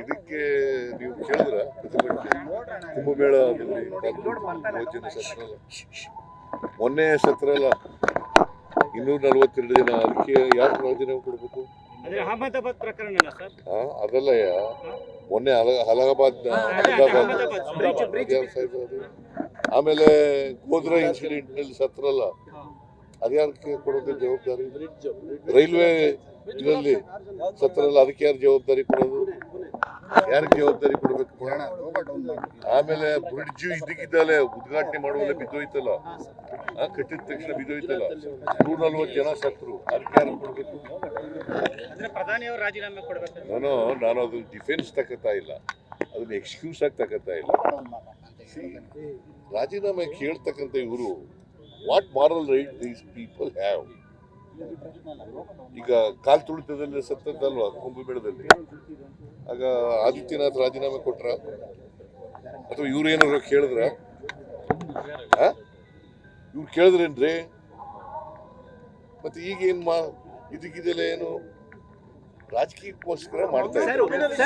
ಇದಕ್ಕೆ ನೀವು ಕೇಳಿದ್ರ ಪ್ರತಿಭಟನೆ ಕುಂಭಮೇಳ ಸತ್ರ ಮೊನ್ನೆ ಸತ್ರ ಅಲ್ಲ ಇನ್ನೂರ ನಲ್ವತ್ತೆರಡು ಜನ ಅದಕ್ಕೆ ಯಾರು ರಾಜೀನಾಮೆ ಕೊಡ್ಬೇಕು ಅದಲ್ಲ ಅಹಮದಾಬಾದ್ ಪ್ರಕರಣ ಸರ್ ಆ, ಅದಲ್ಲಯ್ಯ ಮೊನ್ನೆ ಅಲ ಅಲಹಾಬಾದ್? ಆಮೇಲೆ ಗೋಧ್ರಾ ಇನ್ಸಿಡೆಂಟ್ನಲ್ಲಿ ಸತ್ರ ಅದ್ಯಾರಕ್ಕೆ ಕೊಡೋದು ಜವಾಬ್ದಾರಿ ರೈಲ್ವೆ ಇದರಲ್ಲಿ ಸತ್ತರಲ್ಲಿ ಅದಕ್ಕೆ ಯಾರು ಜವಾಬ್ದಾರಿ ಕೊಡೋದು? ಯಾರಿಗೆ ಜವಾಬ್ದಾರಿ ಕೊಡಬೇಕು? ಆಮೇಲೆ ಬ್ರಿಡ್ಜ್ ಇದಕ್ಕಿದ್ದಲೆ ಉದ್ಘಾಟನೆ ಮಾಡುವಲ್ಲೇ ಬಿದ್ದೋಯ್ತಲ್ಲ? ಕಟ್ಟಿದ ತಕ್ಷಣ ಬಿದ್ದೋಯ್ತಲ್ಲ? ನೂರ ನಲ್ವತ್ತು ಜನ ಸತ್ರು ಅದಕ್ಕೆ ಯಾರು ಕೊಡಬೇಕು? ಅಂದ್ರೆ ಪ್ರಧಾನಿ ಅವರು ರಾಜೀನಾಮೆ ಕೊಡ್ಬೇಕು. ನಾನು ನಾನು ಅದು ಡಿಫೆನ್ಸ್ ತಗೋತಾ ಇಲ್ಲ. ಅದನ್ನ ಎಕ್ಸ್ಕ್ಯೂಸ್ ಆಗಿ ತಗೋತಾ ಇಲ್ಲ. ರಾಜೀನಾಮೆ ಕೇಳ್ತಕ್ಕಂಥ ಇವರು what moral right these people have ಈಗ ಕಾಲ್ ತುಳಿತದಲ್ಲಿ ಸತ್ತದ್ದಲ್ವಾ? ಕುಂಭಮೇಳದಲ್ಲಿ ಆಗ ಆದಿತ್ಯನಾಥ್ ರಾಜೀನಾಮೆ ಕೊಟ್ರ? ಅಥವಾ ಇವ್ರು ಏನಾದ್ರು ಕೇಳಿದ್ರ? ಇವ್ರು ಕೇಳಿದ್ರೇನ್ರಿ? ಮತ್ತೆ ಈಗ ಏನ್ ಮಾ ಇದಕ್ಕಿದೆಲ್ಲ ಏನು ರಾಜಕೀಯಕ್ಕೋಸ್ಕರ ಮಾಡ್ತಾ ಇದ್ದಾರೆ?